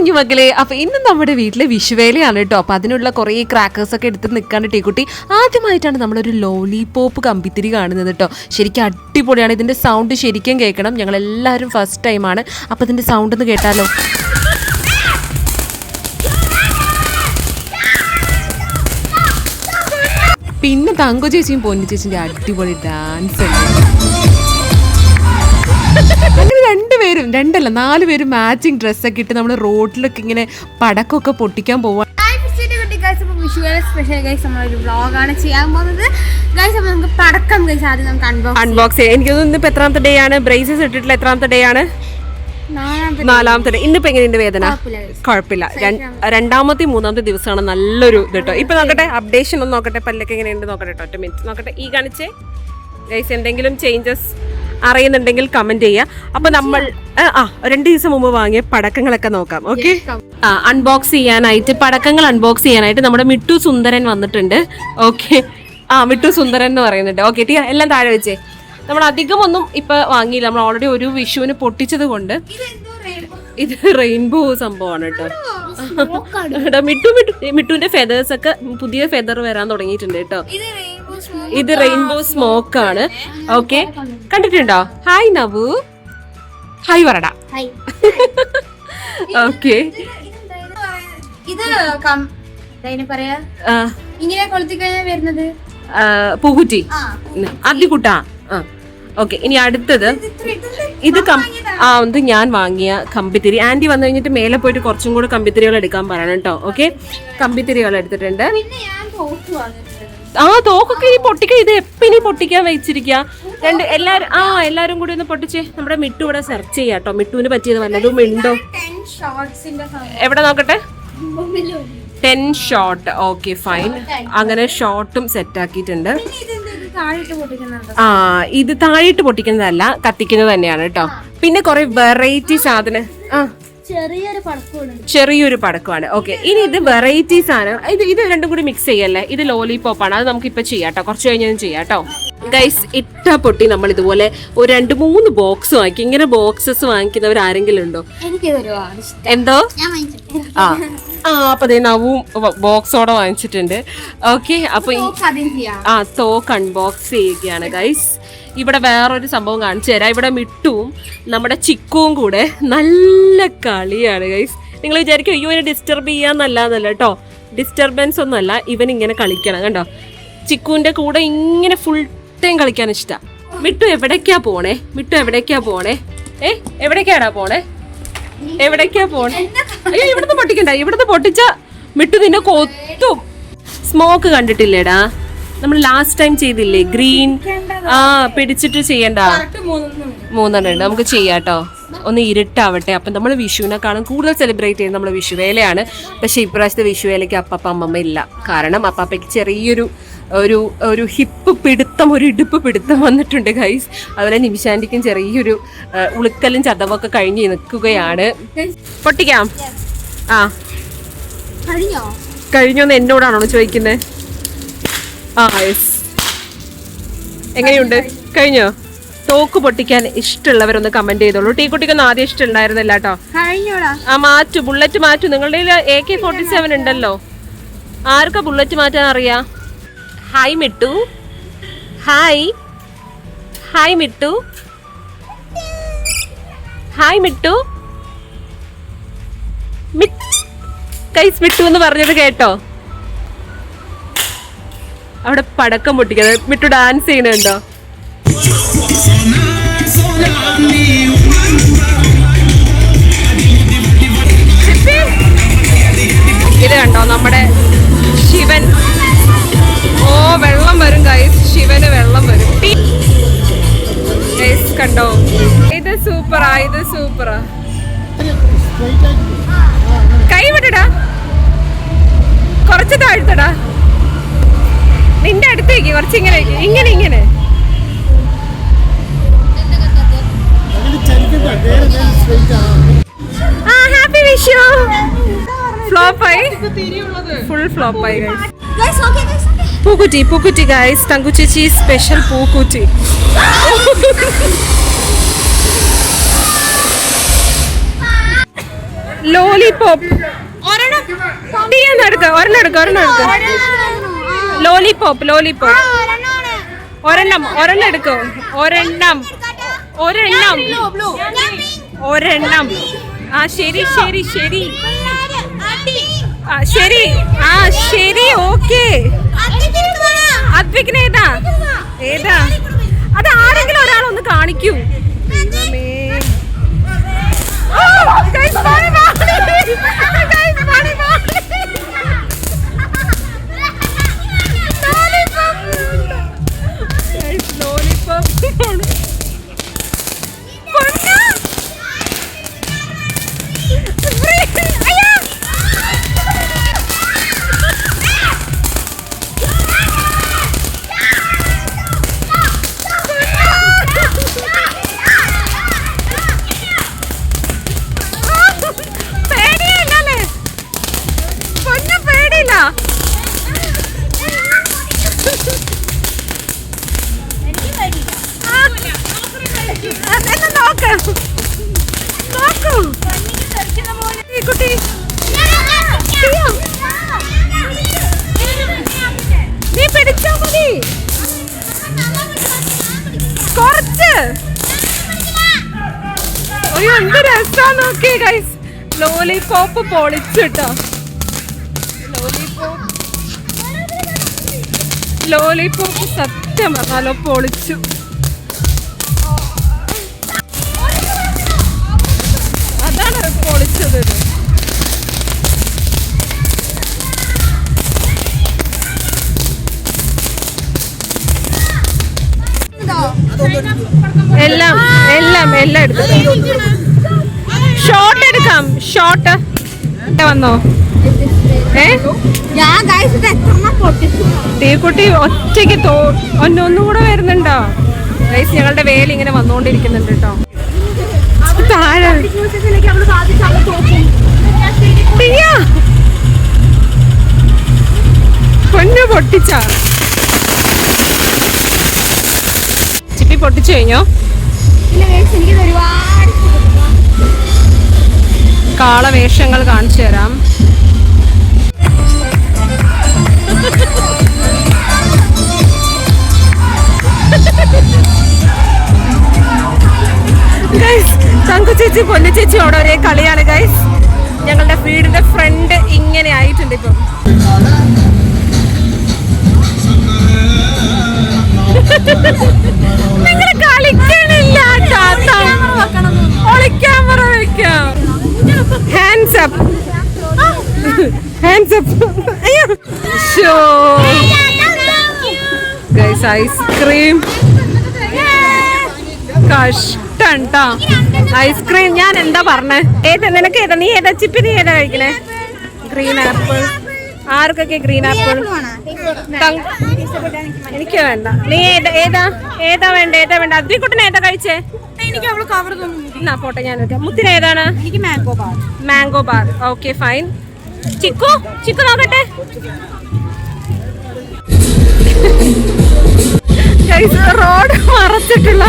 കുഞ്ഞു മക്കളെ അപ്പൊ ഇന്ന് നമ്മുടെ വീട്ടിലെ വിഷുവേലയാണ് കേട്ടോ. അപ്പൊ അതിനുള്ള കുറേ ക്രാക്കേഴ്സ് ഒക്കെ എടുത്ത് നിൽക്കാണ്ട് ടീക്കുട്ടി. ആദ്യമായിട്ടാണ് നമ്മളൊരു ലോലിപോപ്പ് കമ്പിത്തിരി കാണുന്നത് കേട്ടോ. ശരിക്കും അടിപൊളിയാണ്. ഇതിന്റെ സൗണ്ട് ശരിക്കും കേൾക്കണം. ഞങ്ങൾ എല്ലാവരും ഫസ്റ്റ് ടൈമാണ് അപ്പൊ ഇതിന്റെ സൗണ്ട് ഒന്ന് കേട്ടാലോ? പിന്നെ തങ്കു ചേച്ചിയും പൊന്നു ചേച്ചിന്റെ അടിപൊളി ഡാൻസ് രണ്ടുപേരും രണ്ടല്ല നാല് പേരും മാച്ചിങ് ഡ്രസ്സൊക്കെ ഇട്ട് നമ്മൾ റോഡിലൊക്കെ ഇങ്ങനെ പടക്കമൊക്കെ പൊട്ടിക്കാൻ പോവാ. സ്പെഷ്യൽ ഗൈസ് നമ്മളൊരു വ്ളോഗാണ് ചെയ്യാൻ പോകുന്നത്. ഗൈസ് അപ്പോൾ നമുക്ക് പടക്കം ഗൈസ് ആദ്യം നമുക്ക് അൺബോക്സ് അൺബോക്സ് ചെയ്യാം. എനിക്ക് തോന്നുന്നു ഇപ്പൊ എത്രാമത്തെ ഡേ ആണ്? ബ്രേസസ് ഇട്ടിട്ടുള്ള എത്രാമത്തെ ഡേ ആണ്? നാലാമത്തെ ഇന്നിപ്പോ എങ്ങനെയുണ്ട് വേദന? കുഴപ്പമില്ല. രണ്ടാമത്തെ മൂന്നാമത്തെ ദിവസമാണ് നല്ലൊരു ഇത് കേട്ടോ. ഇപ്പൊ നോക്കട്ടെ അപ്ഡേഷൻ ഒന്ന് നോക്കട്ടെ. പല്ലൊക്കെ എങ്ങനെയുണ്ട് നോക്കട്ടെ കേട്ടോ. ഒറ്റ മിനിറ്റ് നോക്കട്ടെ ഈ കാണിച്ചേ. ഗൈസ് എന്തെങ്കിലും ചേഞ്ചസ് അറിയുന്നുണ്ടെങ്കിൽ കമന്റ് ചെയ്യുക അപ്പൊ നമ്മൾ ആ, രണ്ട് ദിവസം മുമ്പ് വാങ്ങിയ പടക്കങ്ങളൊക്കെ നോക്കാം ഓക്കെ ആ അൺബോക്സ് ചെയ്യാനായിട്ട് പടക്കങ്ങൾ അൺബോക്സ് ചെയ്യാനായിട്ട് നമ്മുടെ മിട്ടു സുന്ദരൻ വന്നിട്ടുണ്ട് ഓക്കെ ആ മിട്ടു സുന്ദരൻ എന്ന് പറയുന്നുണ്ട്. ഓക്കെ ടീ എല്ലാം താഴെ വെച്ചേ. നമ്മൾ അധികം ഒന്നും ഇപ്പൊ വാങ്ങിയില്ല. നമ്മൾ ഓൾറെഡി ഒരു വിഷുവിന് പൊട്ടിച്ചത് കൊണ്ട് ഇത് റെയിൻബോ സംഭവമാണ് കേട്ടോ. മിട്ടു മിട്ടു മിട്ടുവിന്റെ ഫെതേഴ്സ് ഒക്കെ പുതിയ ഫെതർ വരാൻ തുടങ്ങിയിട്ടുണ്ട് കേട്ടോ. ഇത് റെയിൻബോ സ്മോക്ക് ആണ്. ഓക്കെ. കണ്ടിട്ടുണ്ടോ? ഹായ് നവു. ഹായ് വരട. ഓക്കെ. ഇത് ഇങ്ങനെ കൊളുത്തി കഴിഞ്ഞാൽ വരുന്നത് പൂക്കുറ്റി. ആ. ഓക്കെ ഇനി അടുത്തത്. ഇത് കം ആ ഇത് ഞാൻ വാങ്ങിയ കമ്പിത്തിരി. ആന്റി വന്നു കഴിഞ്ഞിട്ട് മേലെ പോയിട്ട് കുറച്ചും കൂടെ കമ്പിത്തിരികൾ എടുക്കാൻ പറയണം കേട്ടോ. ഓക്കെ? കമ്പിത്തിരികൾ എടുത്തിട്ടുണ്ട്. ആ തോക്കൊക്കെ ഇനി പൊട്ടിക്ക ഇത് എപ്പ ഇനി പൊട്ടിക്കാൻ വെച്ചിരിക്കുക രണ്ട് എല്ലാരും ആ എല്ലാരും കൂടി ഒന്ന് പൊട്ടിച്ച് നമ്മുടെ മിട്ടു ഇവിടെ സെർച്ച് ചെയ്യാം കേട്ടോ. മിട്ടുവിന് പറ്റിയത് വല്ലതും ഉണ്ടോ? എവിടെ നോക്കട്ടെ? ടെൻ ഷോട്ട് ഓക്കെ ഫൈൻ അങ്ങനെ ഷോട്ടും സെറ്റ് ആക്കിയിട്ടുണ്ട്. ആ ഇത് താഴെയിട്ട് പൊട്ടിക്കുന്നതല്ല കത്തിക്കുന്നത് തന്നെയാണ് കേട്ടോ. പിന്നെ കുറെ വെറൈറ്റി സാധനം. ആ. ചെറിയൊരു പടക്കമാണ്. ചെറിയൊരു പടക്കമാണ്. ഓക്കെ ഇനി ഇത് വെറൈറ്റീസ് ആണ് ഇത് ഇത് രണ്ടും കൂടി മിക്സ് ചെയ്യല്ലേ? ഇത് ലോലിപോപ്പ് ആണ്. അത് നമുക്ക് ഇപ്പൊ ചെയ്യാട്ടോ. കുറച്ച് കഴിഞ്ഞാൽ ചെയ്യാട്ടോ. ഗൈസ് ഇട്ട പൊട്ടി നമ്മൾ ഇതുപോലെ ഒരു രണ്ട് മൂന്ന് ബോക്സ് വാങ്ങിക്കും ഇങ്ങനെ ബോക്സസ് വാങ്ങിക്കുന്നവർ ആരെങ്കിലും ഉണ്ടോ? എന്തോ? ആ. ആ അപ്പൊ ദേ നവും ബോക്സോടെ വാങ്ങിച്ചിട്ടുണ്ട്. ഓക്കെ അപ്പൊ ആ തോക്ക് അൺബോക്സ് ചെയ്യുകയാണ് ഗൈസ് ഇവിടെ വേറൊരു സംഭവം കാണിച്ചു തരാം. ഇവിടെ മിട്ടുവും നമ്മുടെ ചിക്കുവും കൂടെ നല്ല കളിയാണ് ഗൈസ് നിങ്ങൾ വിചാരിക്കും അയ്യോ ഇവനെ ഡിസ്റ്റർബ് ചെയ്യാന്നല്ലാന്നല്ല കേട്ടോ ഡിസ്റ്റർബൻസ് ഒന്നുമല്ല ഇവൻ ഇങ്ങനെ കളിക്കണം. കണ്ടോ? ചിക്കുവിന്റെ കൂടെ ഇങ്ങനെ ഫുൾ ടൈം കളിക്കാൻ ഇഷ്ടമാണ് മിട്ടു എവിടേക്കാ പോണേ? മിട്ടു എവിടേക്കാ പോണേ? ഏ എവിടേക്കാടാ പോണേ? എവിടേക്കാ പോണേ? അയ്യോ ഇവിടുന്ന് പൊട്ടിക്കണ്ട. ഇവിടുന്ന് പൊട്ടിച്ച മിട്ടു നിന്നെ കൊത്തും. സ്മോക്ക് കണ്ടിട്ടില്ലേടാ? നമ്മൾ ലാസ്റ്റ് ടൈം ചെയ്തില്ലേ? ഗ്രീൻ ആ പിടിച്ചിട്ട് ചെയ്യണ്ട. മൂന്നെണ്ണം ഉണ്ട്. നമുക്ക് ചെയ്യാട്ടോ. ഒന്ന് ഇരുട്ടാവട്ടെ. അപ്പം നമ്മൾ വിഷുവിനെക്കാളും കൂടുതൽ സെലിബ്രേറ്റ് ചെയ്യുന്നത് നമ്മൾ വിഷുവേലയാണ്. പക്ഷേ ഇപ്രാവശ്യത്തെ വിഷുവേലയ്ക്ക് അപ്പപ്പ അമ്മമ്മ ഇല്ല. കാരണം അപ്പാപ്പയ്ക്ക് ചെറിയൊരു ഒരു ഒരു ഹിപ്പ് പിടുത്തം ഒരു ഇടുപ്പ് പിടുത്തം വന്നിട്ടുണ്ട് ഗൈസ് അതുപോലെ നിമിഷാന്റിക്കും ചെറിയൊരു ഉളുക്കലും ചതവൊക്കെ കഴിഞ്ഞ് നിൽക്കുകയാണ്. പൊട്ടിക്കാം. ആ. കഴിഞ്ഞോ? കഴിഞ്ഞോന്ന് എന്നോടാണോ ചോദിക്കുന്നത് ആ യെസ് എങ്ങനെയുണ്ട്? കഴിഞ്ഞോ? തോക്ക് പൊട്ടിക്കാൻ ഇഷ്ടമുള്ളവരൊന്ന് കമന്റ് ചെയ്തോളൂ. ടീ കുട്ടിക്കൊന്നും ആദ്യം ഇഷ്ടമുണ്ടായിരുന്നില്ല കേട്ടോ. ആ മാറ്റു ബുള്ളറ്റ് മാറ്റു. നിങ്ങളുടെ എ കെ ഫോർട്ടി സെവൻ ഉണ്ടല്ലോ. ആർക്കാ ബുള്ളറ്റ് മാറ്റാൻ അറിയാ? Hi Mittu. Hi hi Mittu. Hi Mittu. കൈസ് മിട്ടു എന്ന് പറഞ്ഞത് കേട്ടോ. അവിടെ പടക്കം പൊട്ടിക്കുന്നത് മിട്ടു ഡാൻസ് ചെയ്യണുണ്ടോ ഇത് കണ്ടോ നമ്മുടെ ശിവൻ? ഓ വെള്ളം വരും ഗൈസ് ശിവന് വെള്ളം വരും. കണ്ടോ? ഇത് സൂപ്പറാ ഇത് സൂപ്പറാ കുറച്ച് ഇങ്ങനെ. ഇങ്ങനെ ഇങ്ങനെ. ആ ഹാപ്പി വിഷു ഫ്ലോപ്പായി ഫുൾ ഫ്ലോപ്പായി പൂക്കുറ്റി പൂക്കുറ്റി ഗൈസ് തങ്കുച്ചേച്ചി സ്പെഷ്യൽ പൂക്കുറ്റി. ലോലിപോപ്പ് ഒരെണ്ണം എടുക്ക ഒരെണ്ണം എടുക്ക ഒരെണ്ണം എടുക്ക. ലോലിപോപ്പ് ലോലിപോപ്പ് ഒരെണ്ണം ഒരെണ്ണം എടുക്കോ. ഒരെണ്ണം. ഒരെണ്ണം. ഒരെണ്ണം. ആ ശരി ശരി ശരി. ആ ശരി. ആ ശരി ഓക്കെ. അദ്വിക്കിന് ഏതാ ഏതാ? അത് ആരെങ്കിലും ഒരാളൊന്ന് കാണിക്കൂ. രസാ ഗൈസ് ലോലിപോപ്പ് പൊളിച്ചിട്ടോ. ലോലിപോപ്പ് ലോലിപോപ്പ് സത്യം പറഞ്ഞാലോ പൊളിച്ചു. അതാണ് പൊളിച്ചത്. എല്ലാം എല്ലാം എല്ലാം എടുത്തു ഷോർട്ട് എടുക്കാം. ഷോർട്ട് വന്നോ? ഏ? തീക്കുട്ടി ഒറ്റയ്ക്ക് തോ ഒന്നും ഒന്നും കൂടെ വരുന്നുണ്ടോ? ഗൈസ് ഞങ്ങളുടെ വേല ഇങ്ങനെ വന്നുകൊണ്ടിരിക്കുന്നുണ്ട് കേട്ടോ. താഴെ. പൊന്നു! പൊട്ടിച്ച. ചിപ്പി പൊട്ടിച്ചു കഴിഞ്ഞോ? ഇല്ല ഗൈസ് എനിക്ക് ഒരുപാട് കാളവേഷങ്ങൾ കാണിച്ചു തരാം. ഗൈസ് തങ്കു ചേച്ചി പൊന്നു ചേച്ചിയോടെ ഒരേ കളിയാണ് ഗൈസ് ഞങ്ങളുടെ വീടിന്റെ ഫ്രണ്ട് ഇങ്ങനെ ആയിട്ടുണ്ട് ഇപ്പം. നിങ്ങൾ കളിക്കണില്ല ഒളിക്യാമറ വെക്കാം. Hands up hands up show guys ice cream കഷ്ടം ട്ടാ ഐസ്ക്രീം ഞാൻ എന്താ പറഞ്ഞേ? ഏതാ നിനക്ക് ഏതാ? നീ ഏതാ? ചിപ്പി നീ ഏതാ കഴിക്കണേ? ഗ്രീൻ ആപ്പിൾ ആർക്കൊക്കെ ഗ്രീൻ ആപ്പിൾ എനിക്ക് വേണ്ട. നീ ഏതാ? ഏതാ? ഏതാ വേണ്ട? ഏതാ വേണ്ട? അതിക്കുട്ടനെ ഏതാ കഴിച്ചേ? എനിക്ക് അവൾ കവർ എന്നാ പോട്ടെ ഞാൻ എടുക്കാം മുത്തിന് ഏതാണ്? എനിക്ക് mango bar mango bar okay fine chikoo chikoo നോക്കട്ടെ. ഗൈസ് റോഡ് മറച്ചിട്ടുള്ള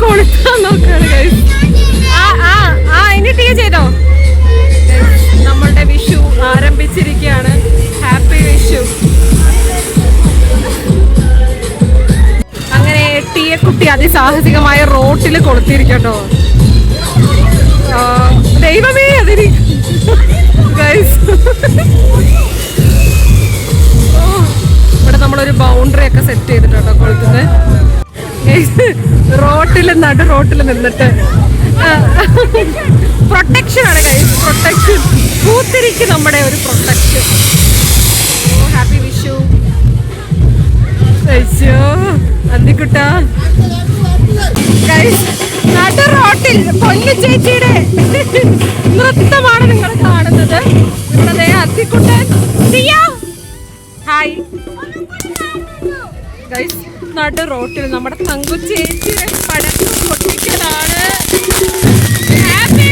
കൊളുത്താൻ നോക്കുകയാണ് ഗൈസ് ആ ആ ആ ഇനി ടീ ചെയ്തോ? നമ്മളുടെ വിഷു ആരംഭിച്ചിരിക്കുകയാണ് അതിസാഹസികമായ റോട്ടിൽ കൊളുത്തിരിക്കട്ടോ ദൈവമേ അതിന് ഇവിടെ നമ്മളൊരു ബൗണ്ടറി ഒക്കെ സെറ്റ് ചെയ്തിട്ടുണ്ടോ കൊളുത്തുന്നത് റോട്ടിൽ നടു റോട്ടിൽ നിന്നിട്ട്. പ്രൊട്ടക്ഷൻ ആണ് കൈ പ്രൊട്ടക്ഷൻ പൂത്തിരിക്ക് നമ്മുടെ ഒരു പ്രൊട്ടക്ഷൻ ഹാപ്പി വിഷു അയ്യോ അന്തിക്കുട്ട. നടു റോട്ടിൽ പൊന്നു ചേച്ചിയുടെ നൃത്തമാണ് നിങ്ങൾ കാണുന്നത്. ഇവിടെ അന്തിക്കുട്ടൻ. ഹായ്. ഗൈസ് നടു റോട്ടിൽ നമ്മുടെ തങ്കു ചേച്ചിയുടെ പടക്കം പൊട്ടിക്കലാണ്. Happy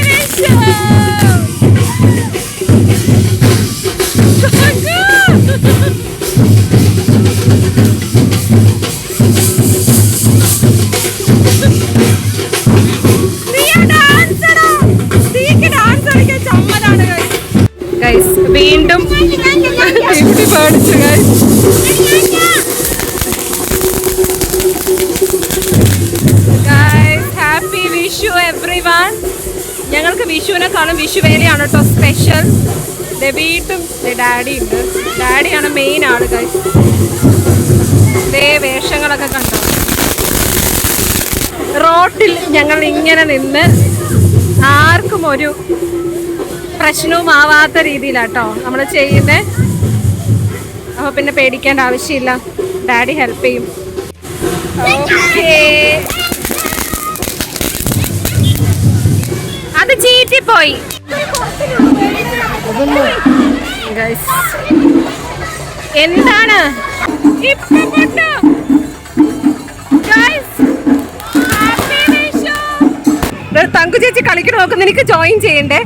തീക്കുട്ടി പേടിച്ചു ഹാപ്പി വിഷു എവ്രി വൺ ഞങ്ങൾക്ക് വിഷുവിനെക്കാളും വിഷുവേലയാണ് കേട്ടോ സ്പെഷ്യൽ വീട്ടും ഡാഡി ഉണ്ട്. ഡാഡിയാണ് മെയിൻ ആൾ ദേ വേഷങ്ങളൊക്കെ കണ്ടോ? റോട്ടിൽ ഞങ്ങൾ ഇങ്ങനെ നിന്ന് ആർക്കും ഒരു പ്രശ്നവും ആവാത്ത രീതിയിലാട്ടോ നമ്മൾ ചെയ്യുന്നത് അപ്പോൾ പിന്നെ പേടിക്കേണ്ട ആവശ്യമില്ല. ഡാഡി ഹെൽപ്പ് ചെയ്യും. ഓക്കേ. അത് ചീറ്റിപ്പോയി. പോയി എന്താണ്? ഇപ്പൊ തങ്കു ചേച്ചി കളിക്കണ നോക്കുന്ന എനിക്ക് ജോയിൻ ചെയ്യണ്ടേ?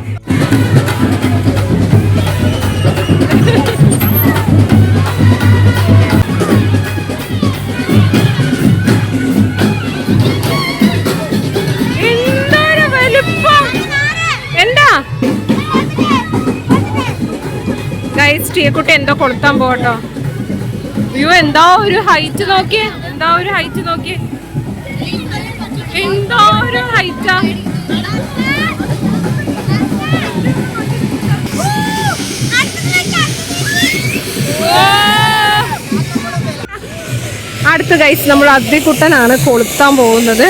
ഗൈസ് ടീക്കുട്ടി എന്തോ കൊളുത്താൻ പോട്ടോ അയ്യോ എന്താ ഒരു ഹൈറ്റ് നോക്കിയേ? എന്താ ഒരു ഹൈറ്റ് നോക്കിയേ? എന്താ ഒരു ഹൈറ്റാ അടുത്ത ഗൈസ് നമ്മൾ അദ്ദിക്കുട്ടനാണ് കൊളുത്താൻ പോകുന്നത്.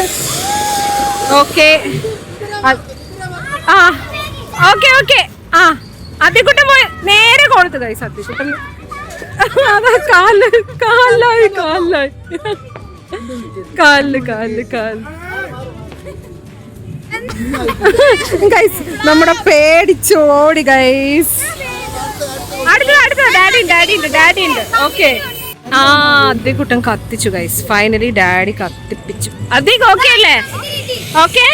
ഓക്കെ ആ. ഓക്കെ ഓക്കെ ആ അദ്ദിക്കുട്ടൻ പോയി. നേരെ കോണത്ത് കൈ അതാ കാൽ കാൽ ഗൈസ് നമ്മുടെ പേടിച്ചു ഓടി ഗൈസ് അടുത്ത അടുത്ത ഡാഡി ആ കത്തിച്ചു ഗൈസ് ഫൈനലി ഡാഡി കത്തിപ്പിച്ചു. അധികം ഓക്കെ അല്ലേ? ഓക്കെ